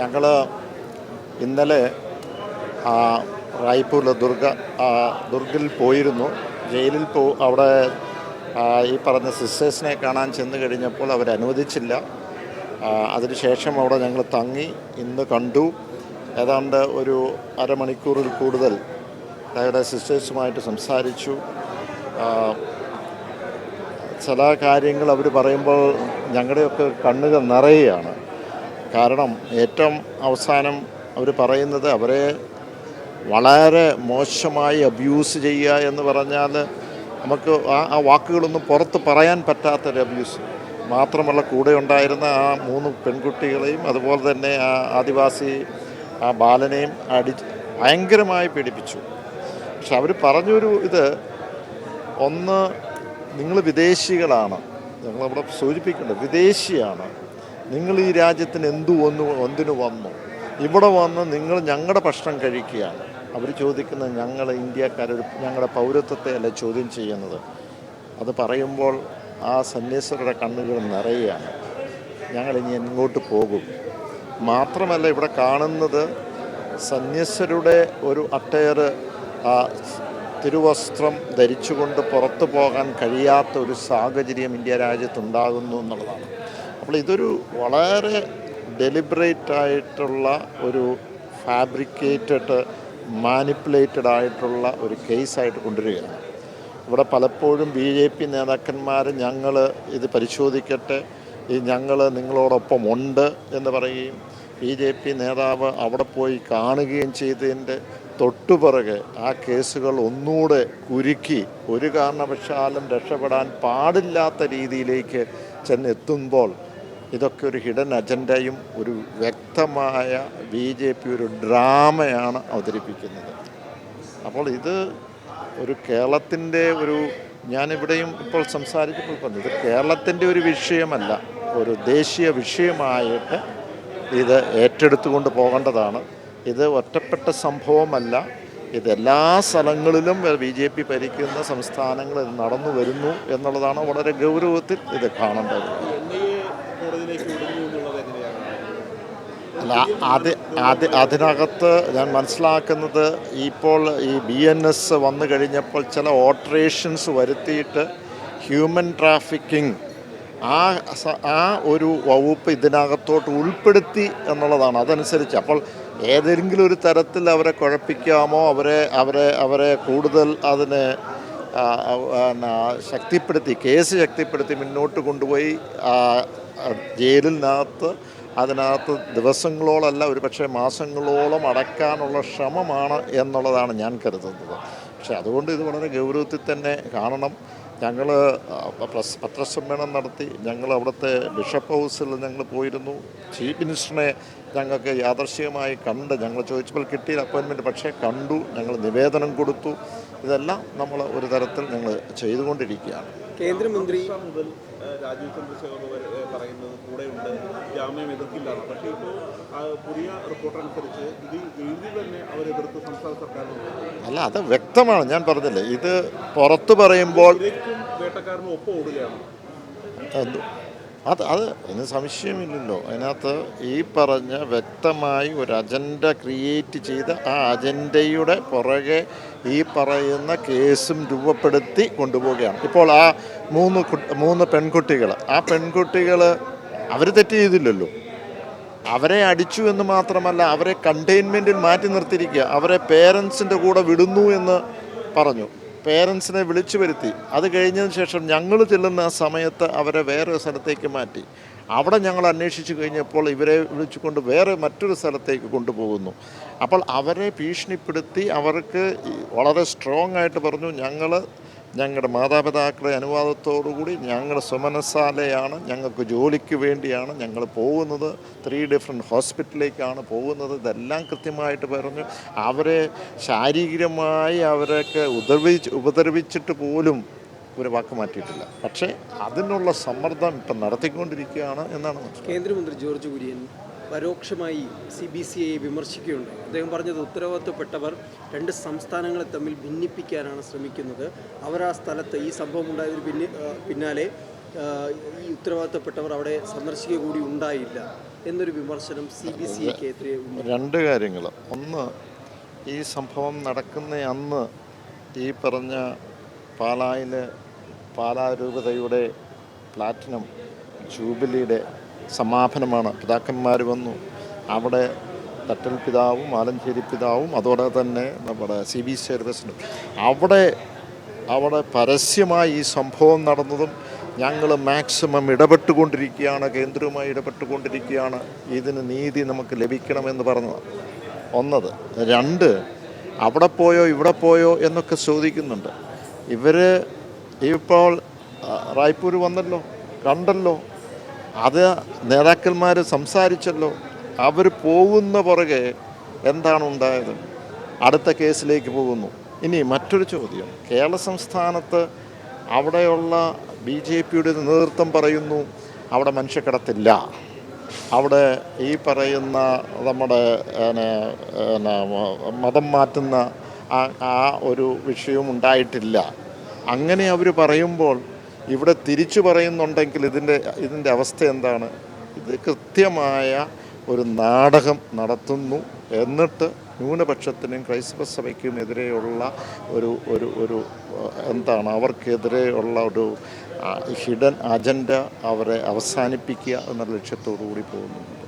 ഞങ്ങൾ ഇന്നലെ റായ്പൂരിലെ ദുർഗ ദുർഗിൽ പോയിരുന്നു. ജയിലിൽ പോ അവിടെ ഈ പറഞ്ഞ സിസ്റ്റേഴ്സിനെ കാണാൻ ചെന്ന് കഴിഞ്ഞപ്പോൾ അവരനുവദിച്ചില്ല അതിനുശേഷം അവിടെ ഞങ്ങൾ തങ്ങി ഇന്ന് കണ്ടു. ഏതാണ്ട് ഒരു അരമണിക്കൂറിൽ കൂടുതൽ അവരുടെ സിസ്റ്റേഴ്സുമായിട്ട് സംസാരിച്ചു. ചില കാര്യങ്ങൾ അവർ പറയുമ്പോൾ ഞങ്ങളുടെയൊക്കെ കണ്ണുകൾ നിറയുകയാണ്. കാരണം ഏറ്റവും അവസാനം അവർ പറയുന്നത് അവരെ വളരെ മോശമായി അബ്യൂസ് ചെയ്യുക എന്ന് പറഞ്ഞാൽ നമുക്ക് ആ ആ വാക്കുകളൊന്നും പുറത്ത് പറയാൻ പറ്റാത്തൊരു അബ്യൂസ് മാത്രമല്ല കൂടെ ഉണ്ടായിരുന്ന ആ മൂന്ന് പെൺകുട്ടികളെയും അതുപോലെ തന്നെ ആ ആദിവാസി ആ ബാലനെയും അടി ഭയങ്കരമായി പീഡിപ്പിച്ചു. പക്ഷെ അവർ പറഞ്ഞൊരു ഇത് ഒന്ന് നിങ്ങൾ വിദേശികളാണ്. ഞങ്ങളവിടെ സൂചിപ്പിക്കേണ്ടത് വിദേശിയാണ്. നിങ്ങൾ ഈ രാജ്യത്തിന് എന്തു വന്നു ഒന്നിനു വന്നു? ഇവിടെ വന്ന് നിങ്ങൾ ഞങ്ങളുടെ ഭക്ഷണം കഴിക്കുകയാണ്. അവർ ചോദിക്കുന്നത് ഞങ്ങൾ ഇന്ത്യക്കാരൊരു ഞങ്ങളുടെ പൗരത്വത്തെ അല്ല ചോദ്യം ചെയ്യുന്നത്? അത് പറയുമ്പോൾ ആ സന്യാസരുടെ കണ്ണുകൾ നിറയുകയാണ്. ഞങ്ങൾ ഇനി എങ്ങോട്ട് പോകും? മാത്രമല്ല ഇവിടെ കാണുന്നത് സന്യസ്വരുടെ ഒരു അട്ടയർ തിരുവസ്ത്രം ധരിച്ചുകൊണ്ട് പുറത്തു പോകാൻ കഴിയാത്ത ഒരു സാഹചര്യം ഇന്ത്യ രാജ്യത്തുണ്ടാകുന്നു എന്നുള്ളതാണ്. അപ്പോൾ ഇതൊരു വളരെ ഡെലിബറേറ്റ് ആയിട്ടുള്ള ഒരു ഫാബ്രിക്കേറ്റഡ് മാനിപ്പുലേറ്റഡ് ആയിട്ടുള്ള ഒരു കേസായിട്ട് കൊണ്ടുവരികയാണ്. ഇവിടെ പലപ്പോഴും ബി ജെ പി നേതാക്കന്മാർ ഞങ്ങൾ ഇത് പരിശോധിക്കട്ടെ ഈ ഞങ്ങൾ നിങ്ങളോടൊപ്പം ഉണ്ട് എന്ന് പറയുകയും ബി ജെ പി നേതാവ് അവിടെ പോയി കാണുകയും ചെയ്തതിന്റെ തൊട്ടുപിറകെ ആ കേസുകൾ ഒന്നുകൂടെ കുരുക്കി ഒരു കാരണവശാലും രക്ഷപ്പെടാൻ പാടില്ലാത്ത രീതിയിലേക്ക് ചെന്നെത്തുമ്പോൾ ഇതൊക്കെ ഒരു ഹിഡൻ അജണ്ടയും ഒരു വ്യക്തമായ ബി ജെ പി ഒരു ഡ്രാമയാണ് അവതരിപ്പിക്കുന്നത്. അപ്പോൾ ഇത് ഒരു കേരളത്തിന്റെ ഒരു ഞാനിവിടെയും ഇപ്പോൾ സംസാരിച്ചപ്പോൾ പറഞ്ഞു ഇത് കേരളത്തിന്റെ ഒരു വിഷയമല്ല ഒരു ദേശീയ വിഷയമായിട്ട് ഇത് ഏറ്റെടുത്തുകൊണ്ട് പോകേണ്ടതാണ്. ഇത് ഒറ്റപ്പെട്ട സംഭവമല്ല ഇത് എല്ലാ സ്ഥലങ്ങളിലും ബി ജെ പി ഭരിക്കുന്ന സംസ്ഥാനങ്ങളിൽ നടന്നു വരുന്നു എന്നുള്ളതാണ് വളരെ ഗൗരവത്തിൽ ഇത് കാണേണ്ടത്. അല്ല അത് അത് അതിനകത്ത് ഞാൻ മനസ്സിലാക്കുന്നത് ഇപ്പോൾ ഈ ബി എൻ എസ് വന്നു കഴിഞ്ഞപ്പോൾ ചില ഓൾട്രേഷൻസ് വരുത്തിയിട്ട് ഹ്യൂമൻ ട്രാഫിക്കിംഗ് ആ ആ ഒരു വകുപ്പ് ഇതിനകത്തോട്ട് ഉൾപ്പെടുത്തി എന്നുള്ളതാണ്. അതനുസരിച്ച് അപ്പോൾ ഏതെങ്കിലും ഒരു തരത്തിൽ അവരെ കുഴപ്പിക്കാമോ അവരെ അവരെ അവരെ കൂടുതൽ അതിന് ശക്തിപ്പെടുത്തി കേസ് ശക്തിപ്പെടുത്തി മുന്നോട്ട് കൊണ്ടുപോയി ജയിലിനകത്ത് അതിനകത്ത് ദിവസങ്ങളോളമല്ല ഒരു പക്ഷേ മാസങ്ങളോളം അടയ്ക്കാനുള്ള ശ്രമമാണ് എന്നുള്ളതാണ് ഞാൻ കരുതുന്നത്. പക്ഷേ അതുകൊണ്ട് ഇത് വളരെ ഗൗരവത്തിൽ തന്നെ കാണണം. ഞങ്ങൾ പ്രസ് പത്രസമ്മേളനം നടത്തി ഞങ്ങൾ അവിടുത്തെ ബിഷപ്പ് ഹൗസിൽ ഞങ്ങൾ പോയിരുന്നു. ചീഫ് മിനിസ്റ്ററിനെ ഞങ്ങൾക്ക് യാദർശികമായി കണ്ട് ഞങ്ങൾ ചോദിച്ചപ്പോൾ കിട്ടിയ അപ്പോയിൻമെന്റ് പക്ഷേ കണ്ടു ഞങ്ങൾ നിവേദനം കൊടുത്തു. ഇതെല്ലാം നമ്മൾ ഒരു തരത്തിൽ ഞങ്ങൾ ചെയ്തുകൊണ്ടിരിക്കുകയാണ്. കേന്ദ്രമന്ത്രി മുതൽ രാജീവ് ചന്ദ്രശേഖർ ജാമ്യം എതിർക്കില്ലാന്ന് പക്ഷേ ഇപ്പോൾ പുതിയ റിപ്പോർട്ട് അനുസരിച്ച് ഇത് എഴുതി തന്നെ അവർ എതിർത്ത് സംസ്ഥാന സർക്കാർ അല്ല അത് വ്യക്തമാണ്. ഞാൻ പറഞ്ഞില്ലേ ഇത് പുറത്ത് പറയുമ്പോൾ വേട്ടക്കാരനും ഒപ്പം ഓടുകയാണ്. അത് അത് അത് അതിന് സംശയമില്ലല്ലോ. അതിനകത്ത് ഈ പറഞ്ഞ വ്യക്തമായി ഒരു അജണ്ട ക്രിയേറ്റ് ചെയ്ത് ആ അജണ്ടയുടെ പുറകെ ഈ പറയുന്ന കേസും രൂപപ്പെടുത്തി കൊണ്ടുപോവുകയാണ്. ഇപ്പോൾ ആ മൂന്ന് മൂന്ന് പെൺകുട്ടികൾ ആ പെൺകുട്ടികൾ അവർ തെറ്റ് ചെയ്തില്ലല്ലോ. അവരെ അടിച്ചു എന്ന് മാത്രമല്ല അവരെ കണ്ടെയ്ൻമെന്റിൽ മാറ്റി നിർത്തിയിരിക്കുക. അവരെ പേരൻസിന്റെ കൂടെ വിടുന്നു എന്ന് പറഞ്ഞു. പേരൻസിനെ വിളിച്ചു വരുത്തി. അത് കഴിഞ്ഞതിന് ശേഷം ഞങ്ങൾ ചെല്ലുന്ന ആ സമയത്ത് അവരെ വേറെ സ്ഥലത്തേക്ക് മാറ്റി. അവിടെ ഞങ്ങൾ അന്വേഷിച്ചു കഴിഞ്ഞപ്പോൾ ഇവരെ വിളിച്ചുകൊണ്ട് വേറെ മറ്റൊരു സ്ഥലത്തേക്ക് കൊണ്ടുപോകുന്നു. അപ്പോൾ അവരെ ഭീഷണിപ്പെടുത്തി അവർക്ക് വളരെ സ്ട്രോങ് ആയിട്ട് പറഞ്ഞു ഞങ്ങൾ ഞങ്ങളുടെ മാതാപിതാക്കളുടെ അനുവാദത്തോടുകൂടി ഞങ്ങളുടെ സുമനസാലയാണ് ഞങ്ങൾക്ക് ജോലിക്ക് വേണ്ടിയാണ് ഞങ്ങൾ പോകുന്നത്. ത്രീ ഡിഫറെന്റ് ഹോസ്പിറ്റലിലേക്കാണ് പോകുന്നത്. ഇതെല്ലാം കൃത്യമായിട്ട് പറഞ്ഞു. അവരെ ശാരീരികമായി അവരൊക്കെ ഉപദ്രവിച്ച് ഉപദ്രവിച്ചിട്ട് പോലും ഒരു വാക്ക് മാറ്റിയിട്ടില്ല. പക്ഷേ അതിനുള്ള സമ്മർദ്ദം ഇപ്പം നടത്തിക്കൊണ്ടിരിക്കുകയാണ് എന്നാണ് കേന്ദ്രമന്ത്രി ജോർജ് കുര്യൻ പരോക്ഷമായി സി ബി സി ഐയെ വിമർശിക്കുകയുണ്ട് അദ്ദേഹം പറഞ്ഞത് ഉത്തരവാദിത്തപ്പെട്ടവർ രണ്ട് സംസ്ഥാനങ്ങളെ തമ്മിൽ ഭിന്നിപ്പിക്കാനാണ് ശ്രമിക്കുന്നത്. അവർ ആ സ്ഥലത്ത് ഈ സംഭവം ഉണ്ടായതിന് പിന്നി പിന്നാലെ ഈ ഉത്തരവാദിത്തപ്പെട്ടവർ അവിടെ സന്ദർശിക്കുക കൂടി ഉണ്ടായില്ല എന്നൊരു വിമർശനം സി ബി സി ഐക്കെതിരെ രണ്ട് കാര്യങ്ങൾ. ഒന്ന് ഈ സംഭവം നടക്കുന്ന അന്ന് ഈ പറഞ്ഞ പാലായിലെ പാലാരൂപതയുടെ പ്ലാറ്റിനം ജൂബിലിയുടെ സമാപനമാണ്. പിതാക്കന്മാർ വന്നു. അവിടെ തട്ടൽ പിതാവും ആലഞ്ചേരി പിതാവും അതോടെ തന്നെ നമ്മുടെ സി ബി സർവീസിനും അവിടെ അവിടെ പരസ്യമായി ഈ സംഭവം നടന്നതും ഞങ്ങൾ മാക്സിമം ഇടപെട്ടുകൊണ്ടിരിക്കുകയാണ് കേന്ദ്രവുമായി ഇടപെട്ടുകൊണ്ടിരിക്കുകയാണ്. ഇതിന് നീതി നമുക്ക് ലഭിക്കണമെന്ന് പറഞ്ഞത്. ഒന്നത്. രണ്ട് അവിടെ പോയോ ഇവിടെ പോയോ എന്നൊക്കെ ചോദിക്കുന്നുണ്ട്. ഇവർ ഇപ്പോൾ റായ്പൂർ വന്നല്ലോ കണ്ടല്ലോ അത് നേതാക്കന്മാർ സംസാരിച്ചല്ലോ. അവർ പോകുന്ന പുറകെ എന്താണ് ഉണ്ടായത്? അടുത്ത കേസിലേക്ക് പോകുന്നു. ഇനി മറ്റൊരു ചോദ്യം. കേരള സംസ്ഥാനത്ത് അവിടെയുള്ള ബി ജെ പിയുടെ നേതൃത്വം പറയുന്നു അവിടെ മനുഷ്യക്കടത്തില്ല. അവിടെ ഈ പറയുന്ന നമ്മുടെ മതം മാറ്റുന്ന ആ ഒരു വിഷയവും ഉണ്ടായിട്ടില്ല. അങ്ങനെ അവർ പറയുമ്പോൾ ഇവിടെ തിരിച്ചു പറയുന്നുണ്ടെങ്കിൽ ഇതിന്റെ ഇതിന്റെ അവസ്ഥ എന്താണ്? ഇത് കൃത്യമായ ഒരു നാടകം നടത്തുന്നു എന്നിട്ട് ന്യൂനപക്ഷത്തിനും ക്രൈസ്തവ സഭയ്ക്കും എതിരെയുള്ള ഒരു ഒരു ഒരു എന്താണ് അവർക്കെതിരെയുള്ള ഒരു ഹിഡൻ അജണ്ട അവരെ അവസാനിപ്പിക്കുക എന്ന ലക്ഷ്യത്തോടു കൂടി പോകുന്നു.